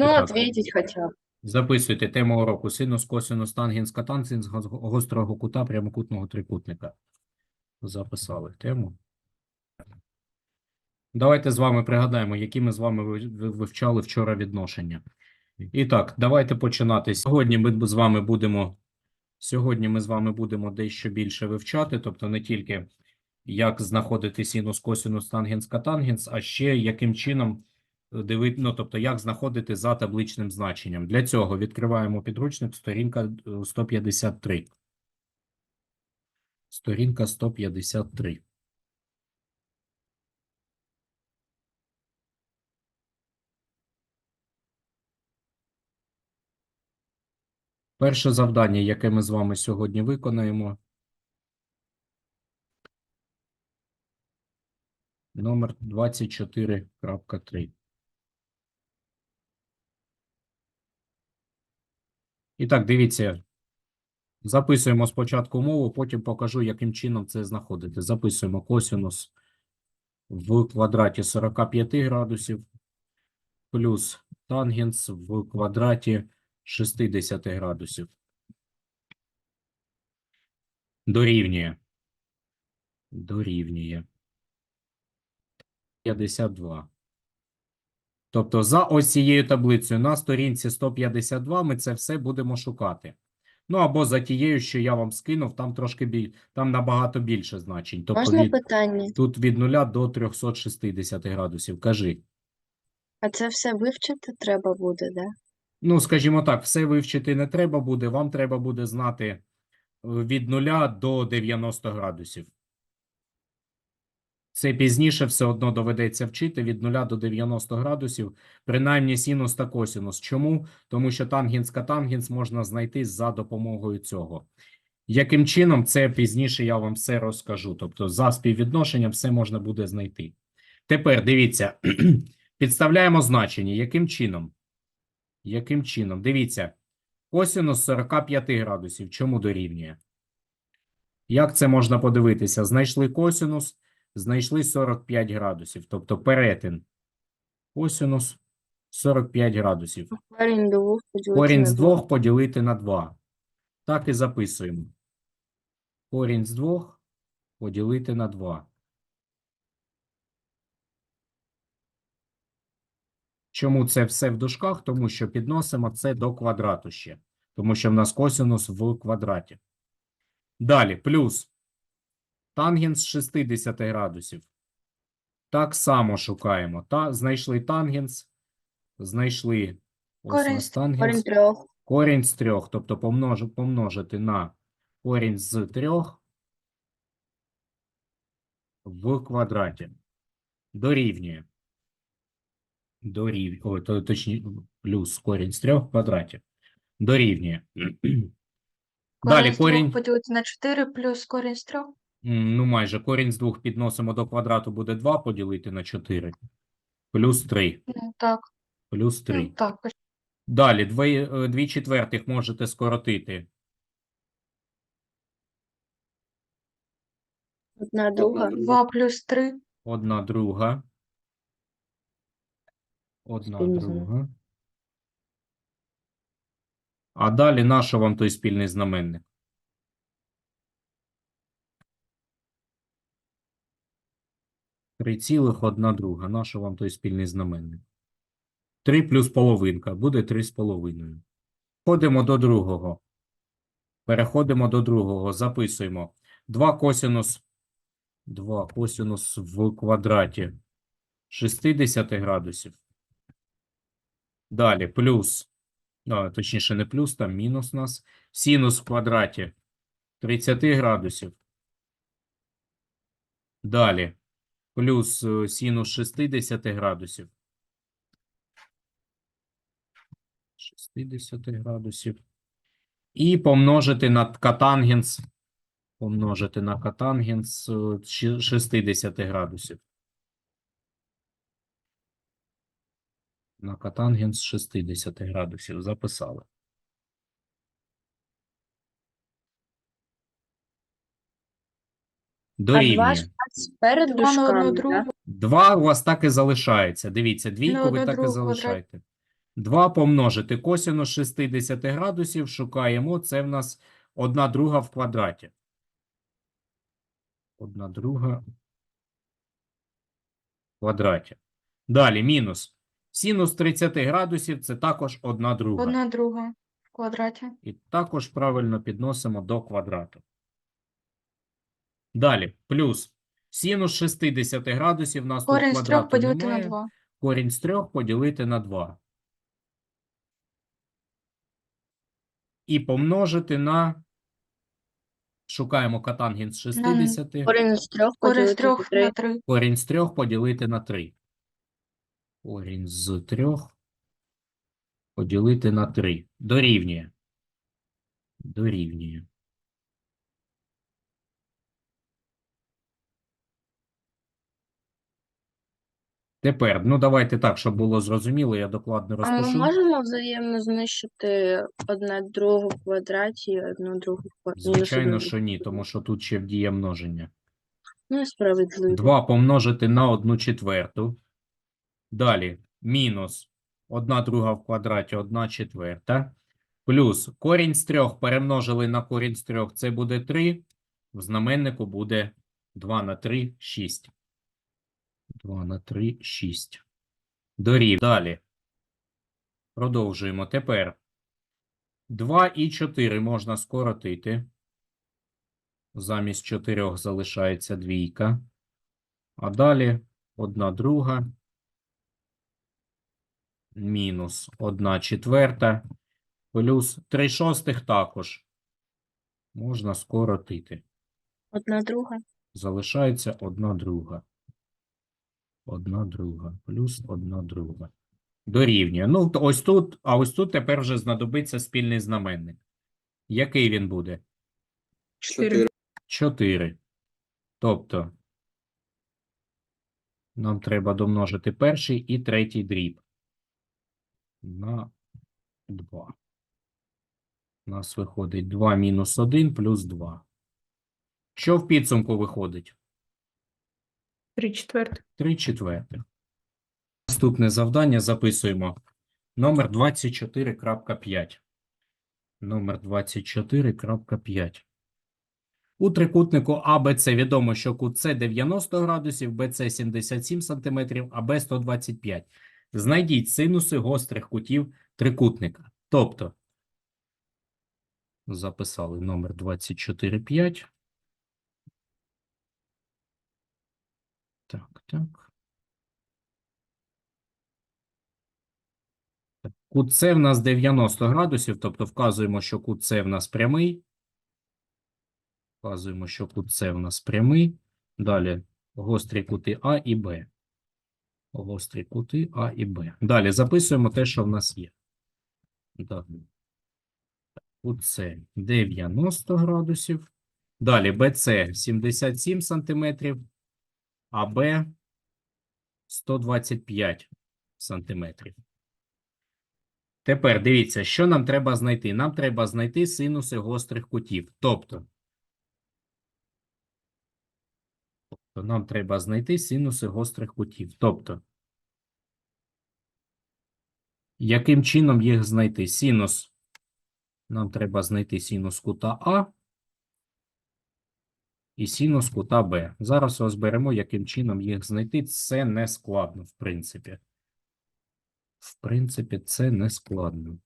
Ну, ответить хотя бы. Записуйте тему уроку синус, косинус, тангенс, катангенс гострого кута прямокутного трикутника. Записали тему. Давайте з вами пригадаємо, які ми з вами ви- ви- вивчали вчора відношення. І так, давайте починати. Сьогодні ми з вами будемо сьогодні ми з вами будемо дещо більше вивчати, тобто не тільки як знаходити синус, косинус, тангенс, катангенс, а ще яким чином дивити, ну, тобто як знаходити за табличним значенням. Для цього відкриваємо підручник, сторінка е, 153. Сторінка 153. Перше завдання, яке ми з вами сьогодні виконаємо. Номер 24.3. І так, дивіться. Записуємо спочатку мову, потім покажу, яким чином це знаходити. Записуємо косинус в квадраті 45 градусів плюс тангенс в квадраті 60 градусів. Дорівнює. Дорівнює. 52. Тобто за ось цією таблицею на сторінці 152 ми це все будемо шукати. Ну або за тією, що я вам скинув, там трошки біль... там набагато більше значень. Тобто Можна від... питання? тут від 0 до 360 градусів. Кажи. А це все вивчити треба буде, да? Ну, скажімо так, все вивчити не треба буде. Вам треба буде знати е, від 0 до 90 градусів. Це пізніше все одно доведеться вчити від 0 до 90 градусів, принаймні синус та косинус. Чому? Тому що тангенс катангенс можна знайти за допомогою цього. Яким чином, це пізніше я вам все розкажу. Тобто за співвідношенням все можна буде знайти. Тепер дивіться, підставляємо значення. Яким чином? Яким чином? Дивіться, косинус 45 градусів. Чому дорівнює? Як це можна подивитися? Знайшли косинус, знайшли 45 градусів, тобто перетин. Косинус 45 градусів. Корінь двох Корінь з двох поділити на 2. Так і записуємо. Корінь з двох поділити на 2. Чому це все в дужках? Тому що підносимо це до квадрату ще. Тому що в нас косинус в квадраті. Далі, плюс Тангенс 60 градусів. Так само шукаємо. Та, Знайшли тангенс. Знайшли ось корінь, нас тангенс. Корінь трьох. Корінь з трьох. Тобто помнож, помножити на корінь з трьох в квадраті. Дорівнює. Дорівнює. Ой, то, точніше, плюс корінь з трьох в квадраті. Дорівнює. Корінь Далі корінь. Поділити на 4 плюс корінь з трьох ну майже корінь з двох підносимо до квадрату буде 2 поділити на 4. Плюс 3. Ну, так, Плюс ну, 3. так. Далі, 2, 2 четвертих можете скоротити. Одна друга. 2 плюс 3. Одна друга. Одна Спільний друга. А далі нащо вам той спільний знаменник? Три цілих одна друга. Нащо вам той спільний знаменник? Три плюс половинка. Буде три з половиною. Ходимо до другого. Переходимо до другого. Записуємо. 2 косинус. 2 косинус в квадраті 60 градусів. Далі плюс, а, точніше не плюс, там мінус у нас. Синус в квадраті 30 градусів. Далі плюс е, синус 60 градусів. 60 градусів. І помножити на катангенс. Помножити на катангенс е, 60 градусів. На катангенс 60 градусів. Записали. А два Дорівнює. перед Два на одну другу. Два у вас так і залишається. Дивіться, двійку ви одну так і залишаєте. 2 помножити косинус 60 градусів, шукаємо, це в нас 1 друга в квадраті. 1 друга в квадраті. Далі мінус. Синус 30 градусів – це також 1 друга. Одна друга в квадраті. І також правильно підносимо до квадрату. Далі, плюс. Синус 60 градусів, у нас Корінь з трьох квадрату поділити на немає. два. Корінь з 3 поділити на 2. І помножити на... Шукаємо катангенс 60. Корінь з трьох Корінь з поділити на трьох на три. Корінь з 3 поділити на 3. Корінь з 3 поділити на 3. Дорівнює. Дорівнює. Тепер, ну давайте так, щоб було зрозуміло, я докладно А ми розпишу. можемо взаємно знищити одне другу в квадраті і одну другу в квадраті? Звичайно, що ні, тому що тут ще вдіє множення. Ну, справедливо. 2 помножити на 1 четверту. Далі мінус 1 друга в квадраті 1 четверта. Плюс корінь з 3 перемножили на корінь з 3, це буде 3. В знаменнику буде 2 на 3 – 6. 2 на 3 – 6. Дорів. Далі. Продовжуємо. Тепер 2 і 4 можна скоротити. Замість 4 залишається двійка. А далі 1 друга мінус 1 четверта плюс 3 шостих також можна скоротити. Одна друга. Залишається 1 друга. 1 друга плюс 1 друга. Дорівнює. Ну, ось тут, а ось тут тепер вже знадобиться спільний знаменник. Який він буде? 4. 4. Тобто нам треба домножити перший і третій дріб на 2. У нас виходить 2 мінус 1 плюс 2. Що в підсумку виходить? 3 четвертих. 3 четвертих. Наступне завдання записуємо. Номер 24.5. Номер 24.5. У трикутнику АБЦ відомо, що кут С 90 градусів, БЦ 77 см, АБ 125. Знайдіть синуси гострих кутів трикутника. Тобто, записали номер 24.5. Так, Кут С в нас 90 градусів, тобто вказуємо, що кут в нас прямий. Вказуємо, що кут С в нас прямий. Далі гострі кути А і Б. Гострі кути А і Б. Далі записуємо те, що в нас є. Далі. Кут С 90 градусів. Далі БЦ 77 сантиметрів, а Б 125 сантиметрів. Тепер дивіться, що нам треба знайти. Нам треба знайти синуси гострих кутів. Тобто, тобто нам треба знайти синуси гострих кутів. Тобто, яким чином їх знайти? Синус. Нам треба знайти синус кута А і синус кута Б. Зараз розберемо, яким чином їх знайти. Це не складно, в принципі. В принципі, це не складно.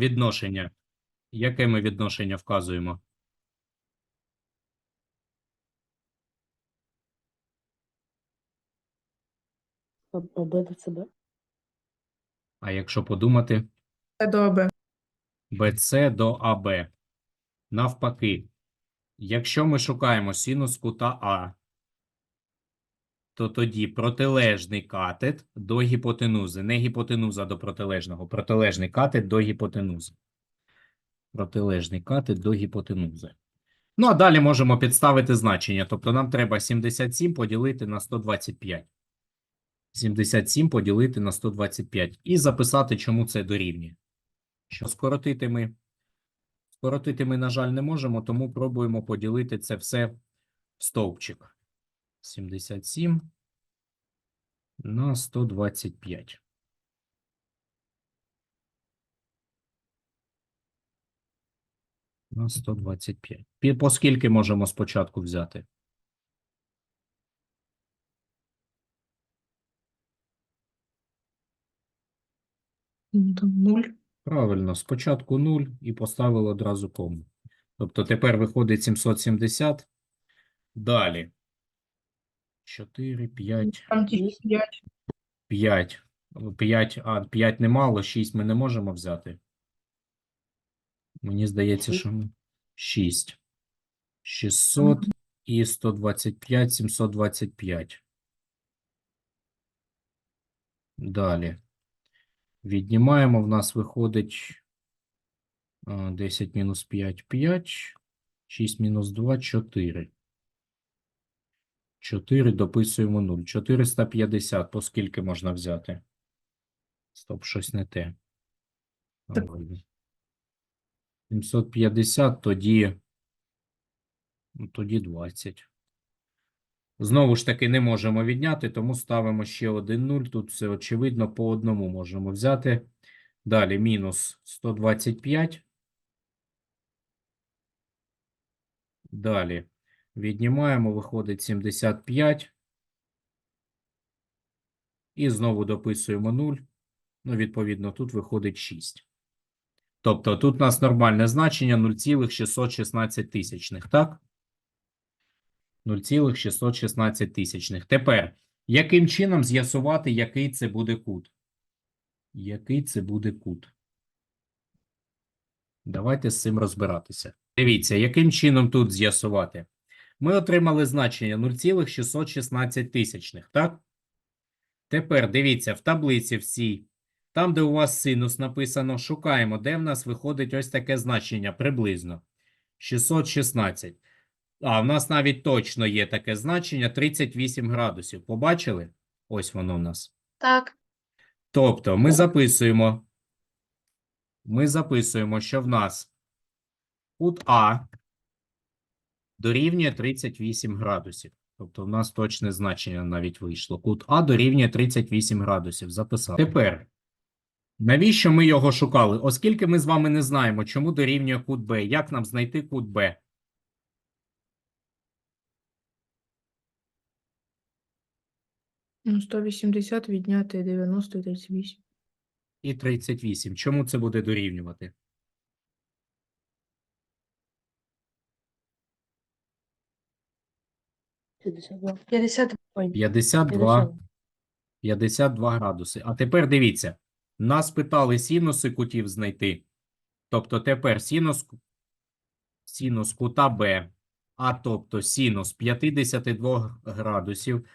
Відношення. Яке ми відношення вказуємо? ОБ до ЦБ. А якщо подумати, Це добре. БЦ до АБ. Навпаки, якщо ми шукаємо синус кута А, то тоді протилежний катет до гіпотенузи. Не гіпотенуза до протилежного, протилежний катет до гіпотенузи. Протилежний катет до гіпотенузи. Ну, а далі можемо підставити значення. Тобто нам треба 77 поділити на 125. 77 поділити на 125. І записати, чому це дорівнює. Що скоротити ми? Скоротити ми, на жаль, не можемо, тому пробуємо поділити це все в стовпчик. 77 на 125. На 125. Пі- По скільки можемо спочатку взяти? Ну, нуль. Правильно, спочатку 0 і поставили одразу кому. Тобто тепер виходить 770. Далі. 4, 5, Там тільки 5. 5. 5, а 5 немало, 6 ми не можемо взяти. Мені здається, що ми 6. 600 і 125, 725. Далі. Віднімаємо, в нас виходить 10 мінус 5, 5, 6 мінус 2, 4. 4 дописуємо 0. 450, по скільки можна взяти? Стоп, щось не те. 750, тоді, ну, тоді 20. Знову ж таки, не можемо відняти, тому ставимо ще один 0. Тут все очевидно, по одному можемо взяти. Далі мінус 125. Далі віднімаємо, виходить 75. І знову дописуємо 0. Ну, відповідно, тут виходить 6. Тобто тут у нас нормальне значення 0,616 тисячних, так? 0,616 тисячних. Тепер, яким чином з'ясувати, який це буде кут? Який це буде кут? Давайте з цим розбиратися. Дивіться, яким чином тут з'ясувати? Ми отримали значення 0,616 тисячних, так? Тепер дивіться, в таблиці всій, там, де у вас синус написано, шукаємо, де в нас виходить ось таке значення приблизно. 616. А, в нас навіть точно є таке значення 38 градусів. Побачили? Ось воно в нас. Так. Тобто ми записуємо, ми записуємо, що в нас кут А дорівнює 38 градусів. Тобто в нас точне значення навіть вийшло. Кут А дорівнює 38 градусів. Записав. Тепер, навіщо ми його шукали? Оскільки ми з вами не знаємо, чому дорівнює кут Б, як нам знайти кут Б? Ну, 180 відняти 90 і 38. І 38. Чому це буде дорівнювати? П'ятдесят два. 50. Ой, 52. 52 градуси. А тепер дивіться, нас питали синуси кутів знайти. Тобто тепер синус, синус кута Б, а тобто синус 52 градусів.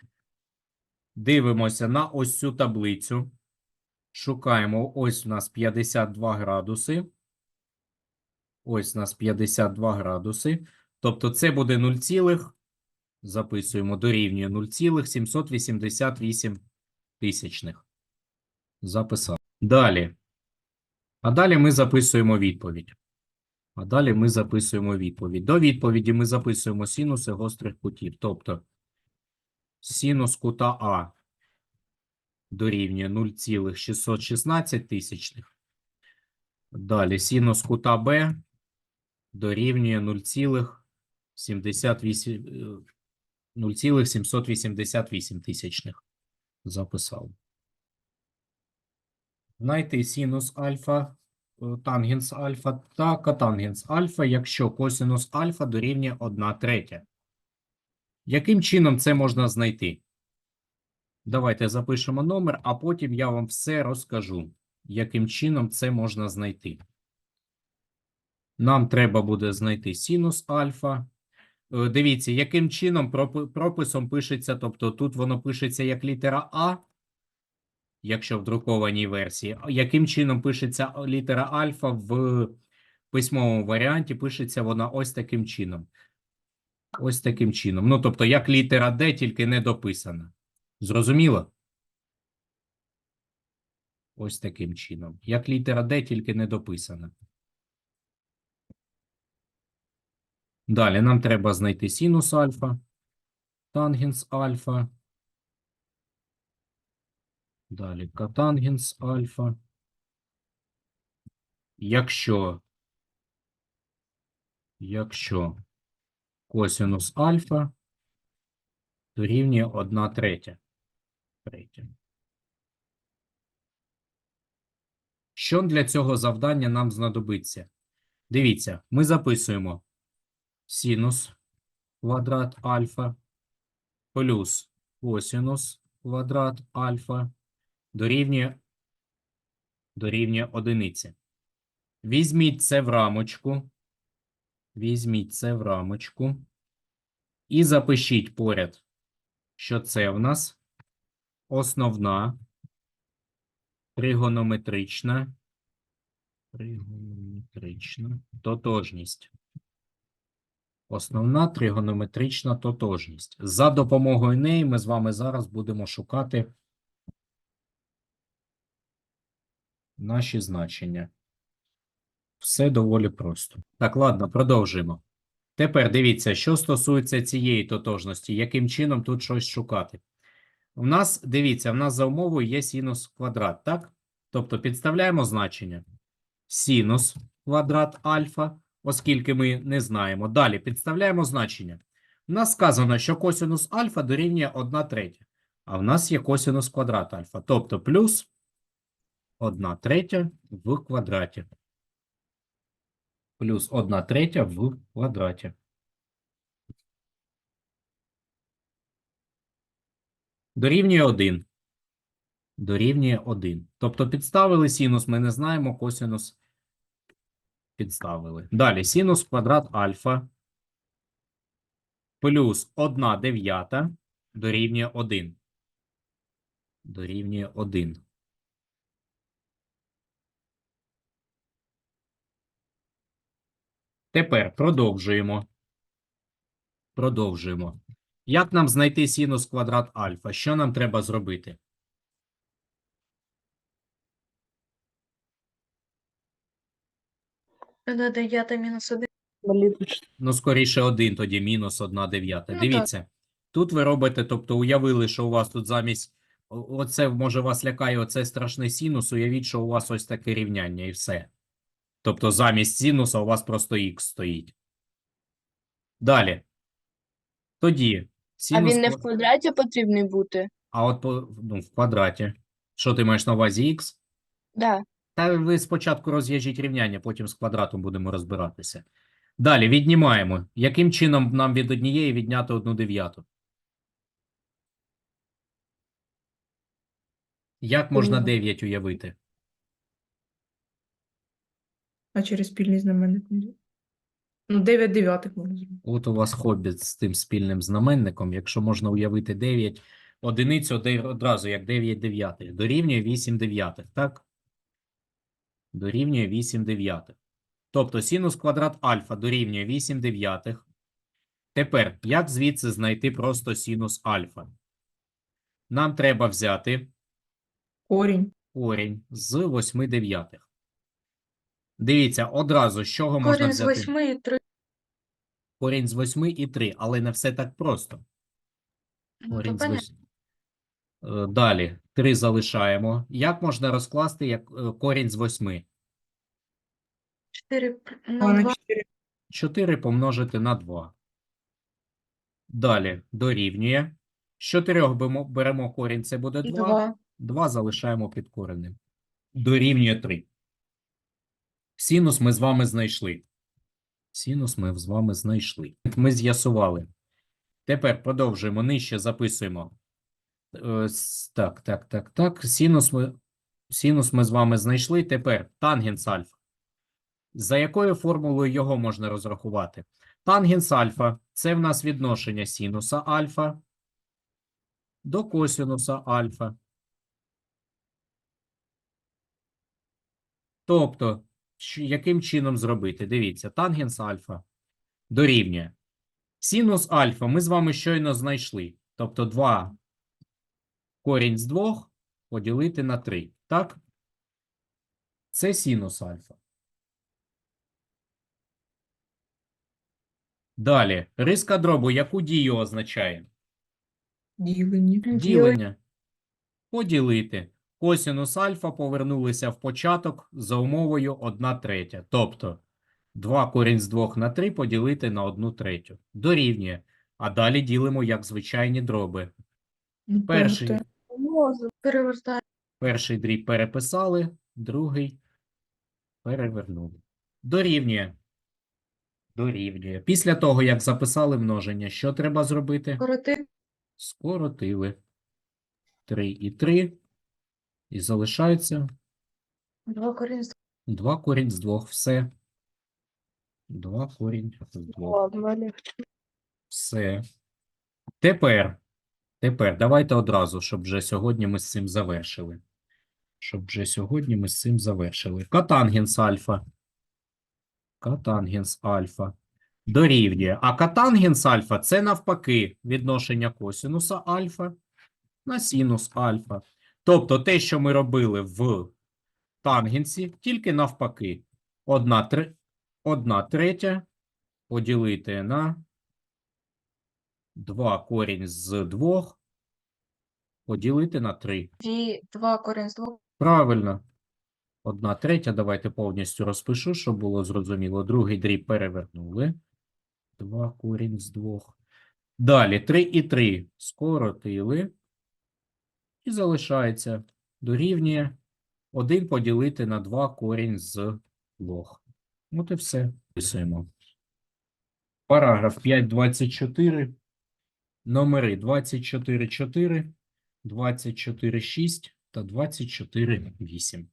Дивимося на ось цю таблицю. Шукаємо, ось у нас 52 градуси. Ось у нас 52 градуси. Тобто це буде 0, цілих, записуємо, дорівнює 0,788 тисячних. Записав. Далі. А далі ми записуємо відповідь. А далі ми записуємо відповідь. До відповіді ми записуємо синуси гострих кутів. Тобто синус кута А дорівнює 0,616 тисячних. Далі синус кута Б дорівнює 0,78 е, 0,788 тисячних. Записав. Знайти синус альфа, е, тангенс альфа та котангенс альфа, якщо косинус альфа дорівнює 1 третя. Яким чином це можна знайти? Давайте запишемо номер, а потім я вам все розкажу, яким чином це можна знайти. Нам треба буде знайти синус альфа. Е, Дивіться, яким чином прописом пишеться, тобто тут воно пишеться як літера А, якщо в друкованій версії. Яким чином пишеться літера альфа в письмовому варіанті пишеться вона ось таким чином. Ось таким чином. Ну, тобто, як літера Д, тільки не дописана. Зрозуміло? Ось таким чином. Як літера Д, тільки не дописана. Далі нам треба знайти синус альфа, тангенс альфа. Далі котангенс альфа. Якщо, якщо косинус альфа дорівнює 1 третя. третя. Що для цього завдання нам знадобиться? Дивіться, ми записуємо синус квадрат альфа плюс косинус квадрат альфа дорівнює, дорівнює одиниці. Візьміть це в рамочку. Візьміть це в рамочку. І запишіть поряд, що це в нас основна тригонометрична, тригонометрична тотожність. Основна тригонометрична тотожність. За допомогою неї ми з вами зараз будемо шукати наші значення. Все доволі просто. Так, ладно, продовжуємо. Тепер дивіться, що стосується цієї тотожності, яким чином тут щось шукати. У нас, дивіться, в нас за умовою є синус квадрат, так? Тобто підставляємо значення. Синус квадрат альфа, оскільки ми не знаємо. Далі підставляємо значення. У нас сказано, що косинус альфа дорівнює 1 третя. А в нас є косинус квадрат альфа. Тобто плюс 1 третя в квадраті. Плюс 1 третя в квадраті. Дорівнює 1. Дорівнює 1. Тобто підставили синус, ми не знаємо, косинус підставили. Далі синус квадрат альфа плюс 1 дев'ята дорівнює 1. Дорівнює 1. Тепер продовжуємо. Продовжуємо. Як нам знайти синус квадрат альфа? Що нам треба зробити? До 9 мінус 1. Ну, скоріше, один тоді мінус 1 дев'ята. Ну, так. Дивіться, тут ви робите, тобто уявили, що у вас тут замість, о- оце, може, вас лякає оце страшний синус, уявіть, що у вас ось таке рівняння і все. Тобто замість синуса у вас просто х стоїть. Далі. Тоді А синус він не в ква- квадраті потрібний бути? А от по, ну, в квадраті. Що ти маєш на увазі х? Да. Та ви спочатку розв'яжіть рівняння, потім з квадратом будемо розбиратися. Далі віднімаємо. Яким чином нам від однієї відняти одну дев'яту? Як можна Мгм. 9 уявити? А через спільний знаменник. не- Ну, 9 дев'ятих можна зробити. От у вас хобіт з тим спільним знаменником. Якщо можна уявити 9 одиницю одразу, як 9 дев'ятих. Дорівнює 8 дев'ятих, так? Дорівнює 8 дев'ятих. Тобто синус квадрат альфа дорівнює 8 дев'ятих. Тепер, як звідси знайти просто синус альфа? Нам треба взяти Корінь. корінь з 8 дев'ятих. Дивіться, одразу з чого можна Корінь з 8 і 3. Корінь з 8 і 3, але не все так просто. Ну, то з понятно. вось- Е, Далі 3 залишаємо. Як можна розкласти як е, корінь з 8? 4 на на 2. 4 4 помножити на 2. Далі дорівнює. З 4 беремо, беремо корінь, це буде 2. 2. 2 залишаємо під коренем. Дорівнює 3. Синус ми з вами знайшли. Синус ми з вами знайшли. Ми з'ясували. Тепер продовжуємо. Нижче записуємо. Е, с- Так, так, так, так. Синус ми, синус ми з вами знайшли. Тепер тангенс альфа. За якою формулою його можна розрахувати? Тангенс альфа – це в нас відношення синуса альфа до косинуса альфа. Тобто Яким чином зробити? Дивіться, тангенс альфа дорівнює. Синус альфа ми з вами щойно знайшли. Тобто 2 корінь з 2 поділити на 3. Так? Це синус альфа. Далі. Риска дробу яку дію означає? Ділені. Ділення. Поділити. Косінус альфа повернулися в початок за умовою 1 третя. Тобто 2 корінь з 2 на 3 поділити на 1 третю. Дорівнює. А далі ділимо як звичайні дроби. Ну, Перший, перевертаю. Перший дріб переписали, другий перевернули. Дорівнює. Дорівнює. Після того, як записали множення, що треба зробити? Коротив. Скоротили. 3 і 3. І залишається Два корінь з 2 корінь з 2. Все. 2 корінь з 2. Ладно, легче. Все. Тепер, тепер давайте одразу, щоб вже сьогодні ми з цим завершили. Щоб вже сьогодні ми з цим завершили. Катангенс альфа. Катангенс альфа. Дорівнює. А катангенс альфа це навпаки відношення косінуса альфа на синус альфа. Тобто те, що ми робили в тангенсі, тільки навпаки. Одна, тре... Одна третя поділити на 2 корінь з 2 поділити на 3. дві, два корінь з двох. Правильно. Одна третя. Давайте повністю розпишу, щоб було зрозуміло. Другий дріб перевернули. 2 корінь з 2. Далі 3 і 3 скоротили. І залишається. Дорівнює 1 поділити на 2 корінь з 2. От і все. Писуємо. Параграф 5.24. Номери 24.4, 24.6 та 24.8.